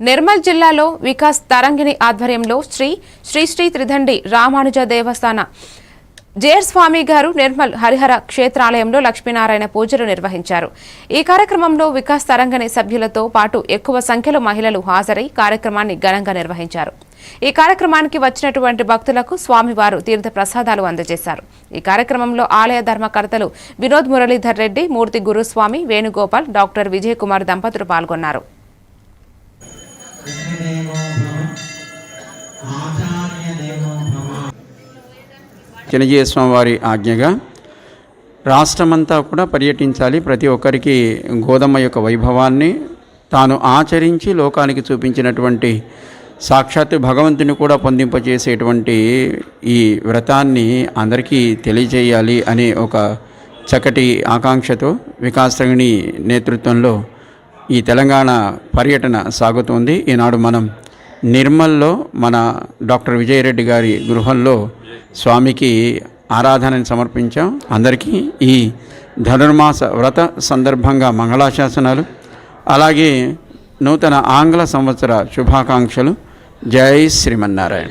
నిర్మల్ జిల్లాలో వికాస్ తరంగిణి ఆధ్వర్యంలో శ్రీ శ్రీ శ్రీ త్రిదండి రామానుజ దేవస్థాన జేర్ స్వామి గారు నిర్మల్ హరిహర క్షేత్రాలయంలో లక్ష్మీనారాయణ పూజలు నిర్వహించారు. ఈ కార్యక్రమంలో వికాస్ తరంగణి సభ్యులతో పాటు ఎక్కువ సంఖ్యలో మహిళలు హాజరై కార్యక్రమాన్ని ఘనంగా నిర్వహించారు. ఈ కార్యక్రమానికి వచ్చినటువంటి భక్తులకు స్వామివారు తీర్థ ప్రసాదాలు అందజేశారు. ఈ కార్యక్రమంలో ఆలయ ధర్మకర్తలు వినోద్ మురళీధర్ రెడ్డి మూర్తి గురుస్వామి వేణుగోపాల్ డాక్టర్ విజయ్ కుమార్ దంపతులు పాల్గొన్నారు. దేవో స్వామి వారి ఆజ్ఞగా రాష్ట్రమంతా కూడా పర్యటించాలి. ప్రతి ఒక్కరికి గోధుమ యొక్క వైభవాన్ని తాను ఆచరించి లోకానికి చూపించినటువంటి సాక్షాత్ భగవంతుని కూడా పొందింపజేసేటువంటి ఈ వ్రతాన్ని అందరికీ తెలియజేయాలి అనే ఒక చక్కటి ఆకాంక్షతో వికాసగిణి నేతృత్వంలో ఈ తెలంగాణ పర్యటన సాగుతోంది. ఈనాడు మనం నిర్మల్లో మన డాక్టర్ విజయరెడ్డి గారి గృహంలో స్వామికి ఆరాధనని సమర్పించాం. అందరికీ ఈ ధనుర్మాస వ్రత సందర్భంగా మంగళాశాసనాలు అలాగే నూతన ఆంగ్ల సంవత్సర శుభాకాంక్షలు. జై శ్రీమన్నారాయణ.